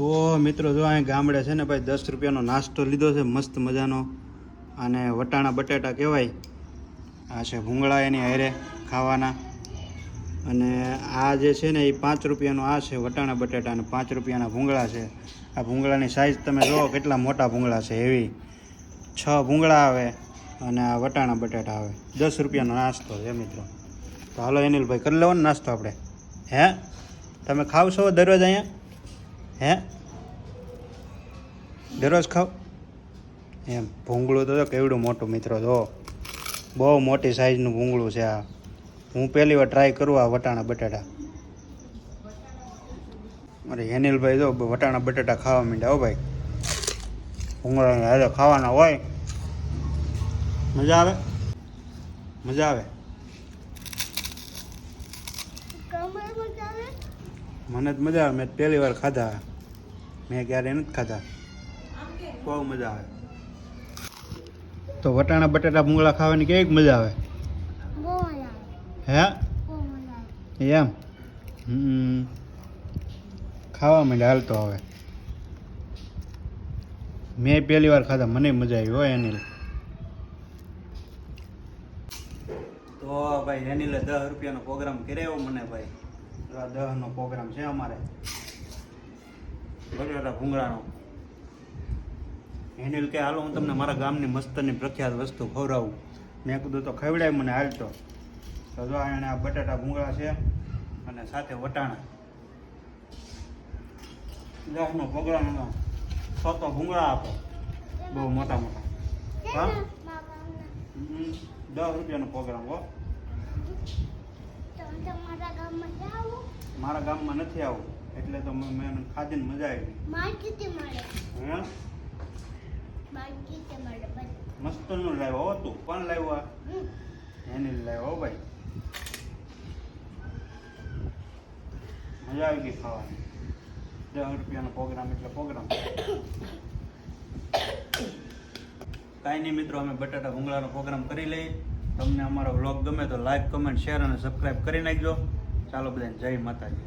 તો મિત્રો જો અહીં ગામડે છે ને ભાઈ દસ રૂપિયાનો નાસ્તો લીધો છે, મસ્ત મજાનો. અને વટાણા બટાટા કહેવાય. આ છે ભૂંગળા એની હારે ખાવાના. અને આ જે છે ને એ પાંચ રૂપિયાનો આ છે વટાણા બટાટા અને પાંચ રૂપિયાના ભૂંગળા છે. આ ભૂંગળાની સાઈઝ તમે જુઓ કેટલા મોટા ભૂંગળા છે, એવી. છ ભૂંગળા આવે અને આ વટાણા બટાટા આવે. દસ રૂપિયાનો નાસ્તો છે મિત્રો. તો હાલો એનિલભાઈ કરી લેવો ને નાસ્તો આપણે. હે? તમે ખાવ છો દરરોજ અહીંયા? હે? દરરોજ ખાવ? એમ, ભૂંગળું તો કેવડું મોટું મિત્રો, જો. બહુ મોટી સાઈઝનું ભૂંગળું છે આ. હું પહેલી વાર ટ્રાય કરું આ વટાણા બટાટા. અરે હેનિલભાઈ જો વટાણા બટાટા ખાવા માંડ્યા હો ભાઈ. ભૂંગળા હારે ખાવાના હોય. મજા આવે? મજા આવે? મને જ મજા આવે. મેં પહેલી વાર ખાધા. મેં ક્યારે નથી ખાધા. બહુ મજા આવે. તો વટાણા બટાટા ભૂંગળા ખાવાની કેવી મજા આવે? હે? એમ? હમ. ખાવા માંડે હાલતો હવે. મેં પહેલી વાર ખાધા. મને મજા આવી હોય અનિલ તો ભાઈ અનિલે દસ રૂપિયાનો પ્રોગ્રામ કર્યો મને ભાઈ. આ દસનો પ્રોગ્રામ છે અમારે. બટાટા ભૂંગળાનો. અનિલ કે હાલો હું તમને મારા ગામની મસ્તની પ્રખ્યાત વસ્તુ ખવડાવું. મેં કીધું તો ખવડાય મને હાલતો. તો જો એને આ બટાટા ભૂંગળા છે અને સાથે વટાણા. દહનો પ્રોગ્રામનો સો તો ભૂંગળા આપો. બહુ મોટા મોટા. હા? દસ રૂપિયાનો પ્રોગ્રામ હો. મારા ગામમાં નથી આવું. એટલે તો મેં ખાધીને મજા આવી મસ્ત મસ્તનું લાવ્યો તું. પણ લાવ્યો એની લાવ્યો ભાઈ. મજા આવી ગઈ ખાવાની. દસ રૂપિયાનો પ્રોગ્રામ એટલે પ્રોગ્રામ. કાંઈ નહીં મિત્રો અમે બટાટા ભૂંગળાનો પ્રોગ્રામ કરી લઈએ. તમને અમારો વ્લોગ ગમે તો લાઈક કમેન્ટ શેર અને સબસ્ક્રાઈબ કરી નાખજો. ચાલો બધાને જય માતાજી.